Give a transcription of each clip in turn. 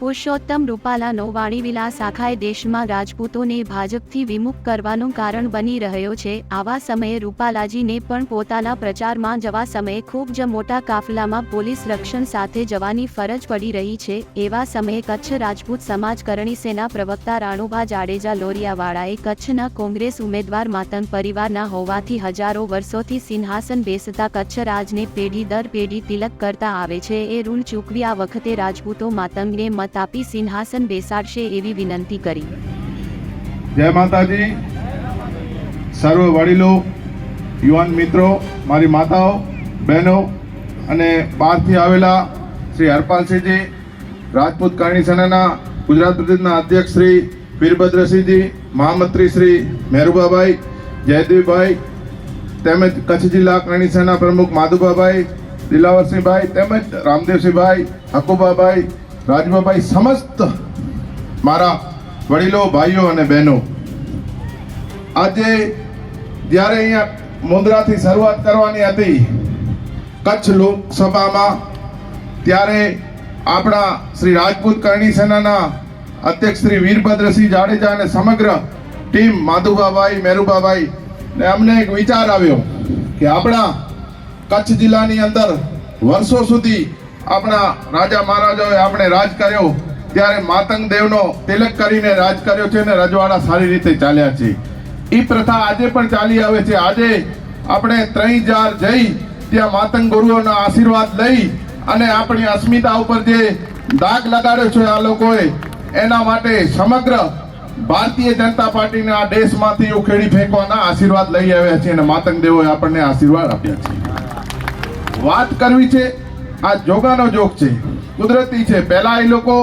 પુરુષોત્તમ રૂપાલાનો વાણીવિલાસ આખાએ દેશમાં રાજપૂતોને ભાજપથી વિમુખ કરવાનું કારણ બની રહ્યો છે. આવા સમયે રૂપાલાજીને પણ પોતાના પ્રચારમાં જવા સમયે ખૂબ જ મોટા કાફલામાં પોલીસ રક્ષણ સાથે જવાની ફરજ પડી રહી છે. એવા સમયે કચ્છ રાજપૂત સમાજ કરણી સેના પ્રવક્તા રાણુભા જાડેજા લોરિયાવાળાએ કચ્છના કોંગ્રેસ ઉમેદવાર માતંગ પરિવારના હોવાથી હજારો વર્ષોથી સિંહાસન બેસતા કચ્છ રાજને પેઢી દર પેઢી તિલક કરતા આવે છે. એ ઋણ ચૂકવી આ વખતે રાજપૂતો માતંગને મત તાપી સિંહાસન બેસાડશે એવી વિનંતી કરી. જય માતાજી. સર્વ વડીલો, યુવાન મિત્રો, મારી માતાઓ, બહેનો અને બહારથી આવેલા શ્રી હરપાલસિંહજી, રાજપૂત કરણી સેનાના ગુજરાત પ્રદેશના અધ્યક્ષ શ્રી વીરભદ્રસિંહજી, મહામંત્રી શ્રી મહેરુબાભાઈ જયદેવભાઈ, તેમજ કચ્છ જિલ્લા કરણી સેના પ્રમુખ માધુબાભાઈ દિલાવરસિંહભાઈ તેમજ રામદેવસિંહભાઈ હકુબાભાઈ રાજબાભાઈ સમસ્ત મારા વડીલો, ભાઈઓ અને બહેનો, આજે જ્યારે અહીંયા મુંદ્રાથી શરૂઆત કરવાની હતી કચ્છ લોકસભામાં, ત્યારે આપણા શ્રી રાજપૂત કરણી સેનાના અધ્યક્ષ શ્રી વીરભદ્રસિંહ જાડેજા અને સમગ્ર ટીમ માધુબાભાઈ મેરુબાભાઈ ને અમને એક વિચાર આવ્યો કે આપણા કચ્છ જિલ્લાની અંદર વર્ષો સુધી આપણા રાજા મહારાજાઓએ આપણે રાજ કર્યો, ત્યારે માતંગ દેવનો તિલક કરીને રાજ કર્યો છે અને રજવાડા સારી રીતે ચાલ્યા છે. એ પ્રથા આજે પણ ચાલી આવે છે. આજે આપણે ત્રણ જાર જઈ ત્યાં માતંગ ગુરુઓના આશીર્વાદ લઈ અને આપણી અસ્મિતા ઉપર જે દાગ લગાડ્યો છે આ લોકોએ, એના માટે સમગ્ર ભારતીય જનતા પાર્ટીના આ દેશમાંથી ઉખેડી ફેંકવાના આશીર્વાદ લઈ આવ્યા છે અને માતંગ દેવોએ આપણને આશીર્વાદ આપ્યા છે. વાત કરવી છે આ જોગાનો જોગ છે. કુદરતી છે. પહેલા એ લોકો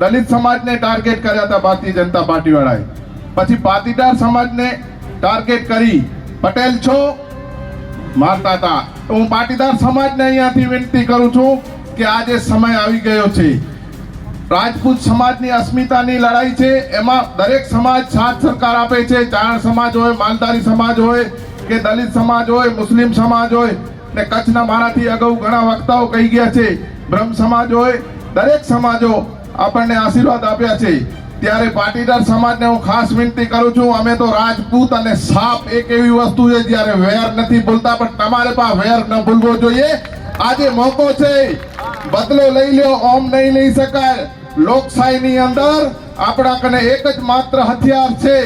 દલિત સમાજને ટાર્ગેટ કર્યા હતા ભારતીય જનતા પાર્ટીવાળાએ. પછી પાટીદાર સમાજને ટાર્ગેટ કરી. પટેલ છો? મારતા હતા. હું પાટીદાર સમાજને અહીંયાથી વિનંતી કરું છું કે આજે સમય આવી ગયો છે, રાજપૂત સમાજની અસ્મિતાની લડાઈ છે, એમાં દરેક સમાજ સાથ સરકાર આપે છે. ચારણ સમાજ હોય, માલધારી સમાજ હોય, કે દલિત સમાજ હોય, મુસ્લિમ સમાજ હોય ને કચ્છના મારાથી અગાઉ ઘણા વક્તાઓ કહી ગયા છે, બ્રહ્મ સમાજોએ દરેક સમાજો આપણને આશીર્વાદ આપ્યા છે. ત્યારે પાટીદાર સમાજને હું ખાસ વિનંતી કરું છું, અમે તો રાજપૂત અને સાપ એક એવી વસ્તુ છે જ્યારે વેર નથી ભૂલતા, પણ તમારે પાસે વેર ન ભૂલવો જોઈએ. આજે મોકો છે, બદલો લઈ લ્યો, ઓમ નહીં લઈ શકાય. લોકશાહીની અંદર આપણા કને એક જ માત્ર હથિયાર છે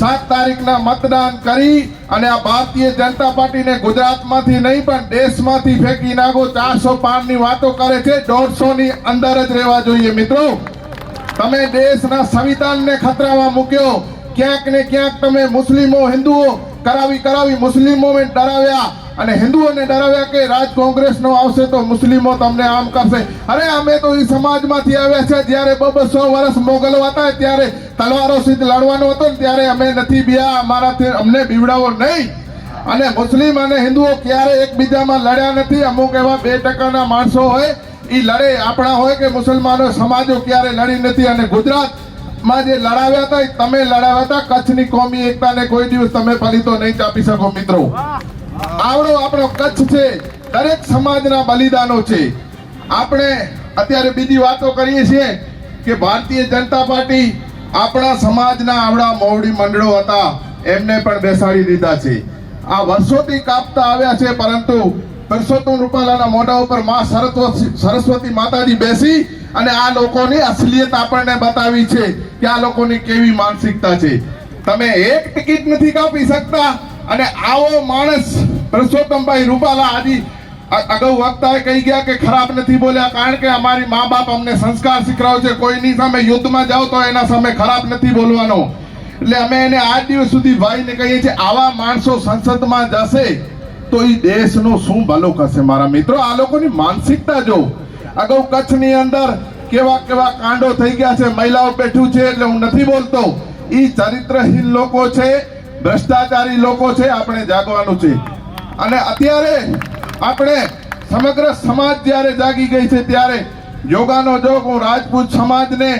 સાત તારીખના મતદાન કરી અને આ ભારતીય જનતા પાર્ટીને ગુજરાતમાંથી નહીં પણ દેશમાંથી ફેંકી નાખો. ચારસો ની વાતો કરે છે. દોઢસો ની અંદર જ રહેવા જોઈએ મિત્રો. તમે દેશના સંવિધાનને ખતરામાં મૂક્યો. ક્યાંક ને ક્યાંક તમે મુસ્લિમો, હિન્દુઓ કરાવી કરાવી મુસ્લિમોને ડરાવ્યા. અને હિન્દુઓને ડરાવ્યા કે રાજ કોંગ્રેસનો આવશે તો મુસ્લિમો તમને આમ કરશે. અરે, અમે તો એ સમાજમાંથી આવ્યા છે. જ્યારે બસો વર્ષ મોગલો હતા ત્યારે તલવારો સિદ્ધ લડવાનો હતો ત્યારે અમે નથી બિયા, અમારાથી અમને બીવડાવો નહીં. અને મુસ્લિમ અને હિન્દુઓ ક્યારે એકબીજામાં લડ્યા નથી? અમુક એવા બે ટકાના માણસો હોય એ લડે. આપણા હોય કે મુસલમાનો સમાજો ક્યારે લડી નથી? અને ગુજરાતમાં જે લડાવ્યા હતા તમે લડાવ્યા હતા? કચ્છની કોમી એકતાને કોઈ દિવસ તમે ફલીતો નહીં ચાપી શકો, મિત્રો. આવડો આપણો કચ્છ છે, દરેક સમાજના બલિદાનો છે. આપણે અત્યારે બીજી વાતો કરીએ છીએ કે ભારતીય જનતા પાર્ટી આપણા સમાજના આવડા મોવડી મંડળો હતા, એમને પણ બેસાડી દીધા છે. આ વર્ષોથી કાપતા આવ્યા છે, પરંતુ પરસોત્તમ રૂપાલાના મોઢા ઉપરમાં સરસ્વતી માતાજી બેસી અને આ લોકોની અસલિયત આપણને બતાવી છે કે આ લોકોની કેવી માનસિકતા છે. તમે એક ટિકિટ નથી કાપી શકતા અને આવો માણસ પરસોત્તમભાઈ રૂપાલા આદિ અગાઉ વક્તાએ કહી ગયા કે ખરાબ નથી બોલ્યા, કારણ કે અમારી મા બાપ અમને સંસ્કાર શીખરાવ છે, કોઈની સામે યુદ્ધમાં જાઓ તો એના સામે ખરાબ નથી બોલવાનો. એટલે અમે એને આજ દિવસ સુધી ભાઈને કહીએ છીએ, આવા માણસો સંસદમાં જશે તો એ દેશનો શું ભલો કરશે? મારા મિત્રો, આ લોકોની માનસિકતા જો. અગાઉ કચ્છની અંદર કેવા કેવા કાંડો થઈ ગયા છે, મહિલાઓ બેઠું છે, એટલે હું નથી બોલતો. એ ચરિત્રહીન લોકો છે ભ્રષ્ટાચારી લોકો છે, આપણે જાગવાનું છે. અને અત્યારે આપણે સમગ્ર સમાજ જ્યારે જાગી ગઈ છે, ત્યારે યોગાનો જોગ હું રાજપૂત સમાજને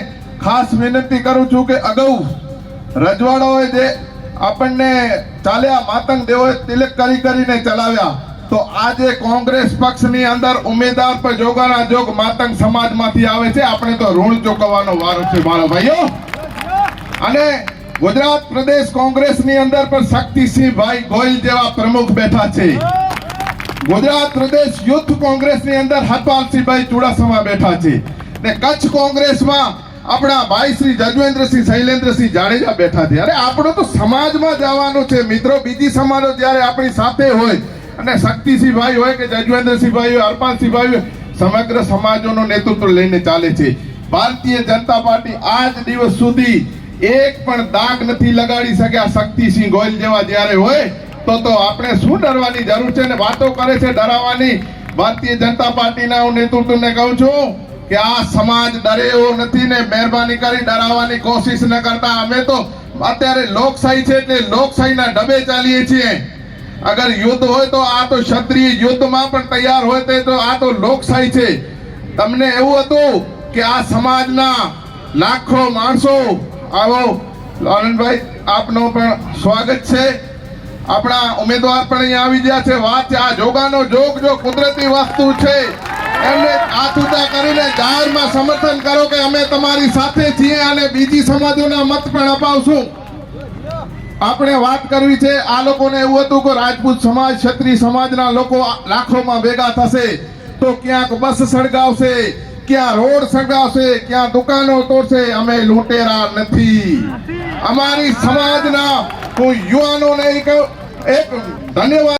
ખાસ વિનંતી કરું છું કે અગાઉ રજવાડાઓએ જે આપણને ચાલ્યા માતંગ દેવોએ તિલક કરી કરીને ચલાવ્યા તો આજે કોંગ્રેસ પક્ષની અંદર ઉમેદવાર પર જોગાના જોગ માતંગ સમાજમાંથી આવે છે. આપણે તો ઋણ ચૂકવવાનો વારો છે, મારા ભાઈઓ. અને ગુજરાત પ્રદેશ કોંગ્રેસની અંદર પણ શક્તિસિંહ ભાઈ ગોયલ જેવા પ્રમુખ બેઠા છે. ગુજરાત પ્રદેશ યુથ કોંગ્રેસની અંદર હરપાલસિંહભાઈ ચુડાસમા બેઠા છે. ને કચ્છ કોંગ્રેસમાં આપણા ભાઈ શ્રી જજવેન્દ્રસિંહ શૈલેન્દ્રસિંહ જાડેજા બેઠા છે. અરે, આપણો તો સમાજમાં જવાનું છે. મિત્રો, બીજી સમાજો જ્યારે આપણી સાથે હોય અને શક્તિસિંહભાઈ હોય કે જજવેન્દ્રસિંહભાઈ હોય, હરપાલસિંહભાઈ હોય, સમગ્ર સમાજોનું નેતૃત્વ લઈને ચાલે છે. ભારતીય જનતા પાર્ટી આજ દિવસ સુધી એક પણ દાગ નથી લગાડી શક્યા શક્તિસિંહ ગોયલ જેવા જ્યારે હોય, તો તો આપણે શું ડરવાની જરૂર છે ને વાતો કરે છે ડરાવવાની ભારતીય જનતા પાર્ટીના હું નેતૃત્વને કહું છું કે આ સમાજ ડરે એવો નથી ને મહેરબાની કરી ડરાવવાની કોશિશ ન કરતા. અમે તો અત્યારે લોકશાહી છે એટલે લોકશાહીના ડબે ચાલીએ છીએ. અગર યુદ્ધ હોય તો આ તો ક્ષત્રિય યુદ્ધમાં પણ તૈયાર હોય તે તો આ તો લોકશાહી છે. તમને એવું હતું કે આ સમાજના લાખો માણસો આવો આનંદભાઈ આપનો પણ સ્વાગત છે. આપણા ઉમેદવાર પણ અહીંયા આવી ગયા છે. વાત છે આ જોગાનો જોગ જો કુદરતી વસ્તુ છે. એમને હાથ ઊંચા કરીને જાહેરમાં સમર્થન કરો કે અમે તમારી સાથે છીએ અને બીજી સમાજોના મત પણ અપાવશું. આપણે વાત કરવી છે, આ લોકોને એવું હતું કે રાજપૂત સમાજ, ક્ષત્રિય સમાજના લોકો લાખોમાં ભેગા થશે. તો ક્યાંક બસ સળગાવશે. ક્યાં રોડ સગાશે ક્યાં દુકાનો તોડશે, અમે લૂંટેરા નથી. અમારી સમાજના હું યુવાનોને એક એક ધન્યવાદ.